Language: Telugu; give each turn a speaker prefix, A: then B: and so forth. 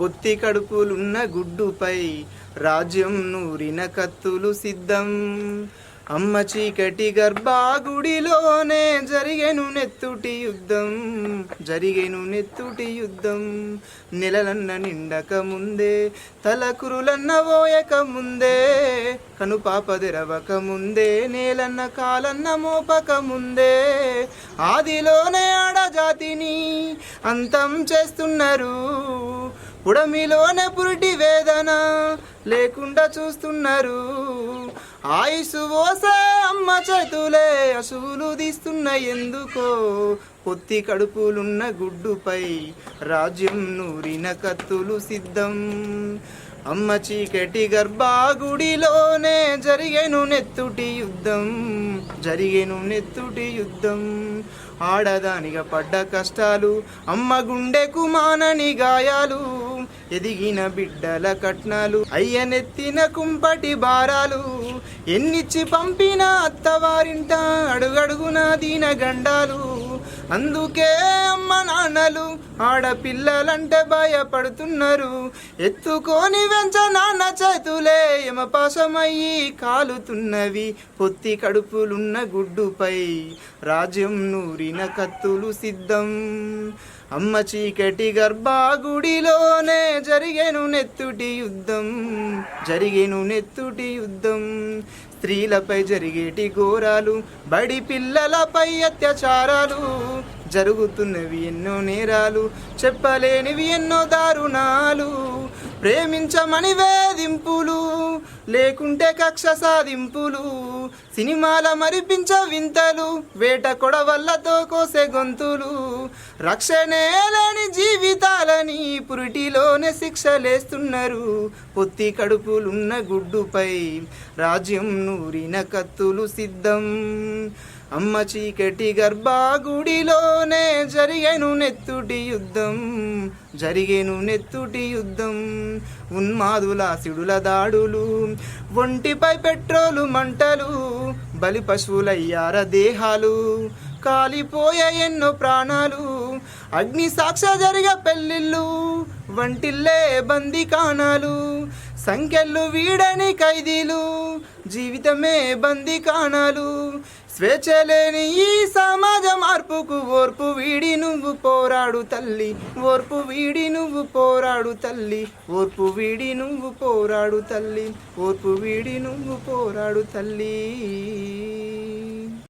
A: పొత్తి కడుపులున్న గుడ్డుపై రాజ్యం నూరిన కత్తులు సిద్ధం. అమ్మ చీకటి గర్భాగుడిలోనే జరిగెను నెత్తుటి యుద్ధం జరిగెను నెత్తుటి యుద్ధం. నెలలన్న నిండక ముందే తలకురులన్న పోయక ముందే కనుపాప తెరవక ముందే నేలన్న కాలన్న మోపక ముందే. ఆదిలోనే ఆడజాతిని అంతం చేస్తున్నారు. పుడమిలోనే పురిటి వేదన లేకుండా చూస్తున్నారు. ఆయుసు ఓసే అమ్మ చేతులే అసువులు తీస్తున్న ఎందుకో? పొత్తి కడుపులున్న గుడ్డుపై రాజ్యం నూరిన కత్తులు సిద్ధం. అమ్మ చీకటి గర్భాగుడిలోనే జరిగేను నెత్తుటి యుద్ధం జరిగేను నెత్తుటి యుద్ధం. ఆడదానిగా పడ్డ కష్టాలు అమ్మ గుండెకు మానని గాయాలు ఎదిగిన బిడ్డల కట్నాలు అయ్యనెత్తిన కుంపటి భారాలు ఎన్నిచ్చి పంపిన అత్తవారింట అడుగడుగున దీన గండాలు అందుకే అమ్మ నాన్నలు ఆడపిల్లలంటే భయపడుతున్నారు. ఎత్తుకొని వెంచ నాన్న చేతులే యమపాశమయ్యి కాలుతున్నవి. పొత్తి కడుపులున్న గుడ్డుపై రాజ్యం నూరిన కత్తులు సిద్ధం. అమ్మ చీకటి గర్భాగుడిలోనే జరిగేను నెత్తుటి యుద్ధం. జరిగేను నెత్తుటి యుద్ధం. స్త్రీలపై జరిగేటి ఘోరాలు బడి పిల్లలపై అత్యాచారాలు జరుగుతున్నవి ఎన్నో నేరాలు చెప్పలేనివి ఎన్నో దారుణాలు ప్రేమించమని వేధింపులు లేకుంటే కక్ష సాధింపులు సినిమాల మరిపించ వింతలు వేట కొడవల్లతో కోసే గొంతులు రక్షణే లేని పురిటిలోనే శిక్షలేస్తున్నారు. పొత్తి కడుపులున్న గుడ్డుపై రాజ్యం నూరిన కత్తులు సిద్ధం. అమ్మ చీకటి గర్భాగుడిలోనే జరిగేను నెత్తుటి యుద్ధం. జరిగేను నెత్తుటి యుద్ధం. ఉన్మాదుల సిడుల దాడులు ఒంటిపై పెట్రోలు మంటలు బలి పశువులయ్యార దేహాలు కాలిపోయే ఎన్నో ప్రాణాలు అగ్ని సాక్ష జరిగ పెళ్ళిళ్ళు వంటిల్లే బంది కాణాలు సంఖ్యలు వీడని ఖైదీలు జీవితమే బంది కాణాలు స్వేచ్ఛ లేని ఈ సమాజ మార్పుకు ఓర్పు వీడి నువ్వు పోరాడు తల్లి ఓర్పు వీడి నువ్వు పోరాడు తల్లి ఓర్పు వీడి నువ్వు పోరాడు తల్లి ఓర్పు వీడి నువ్వు పోరాడు తల్లి.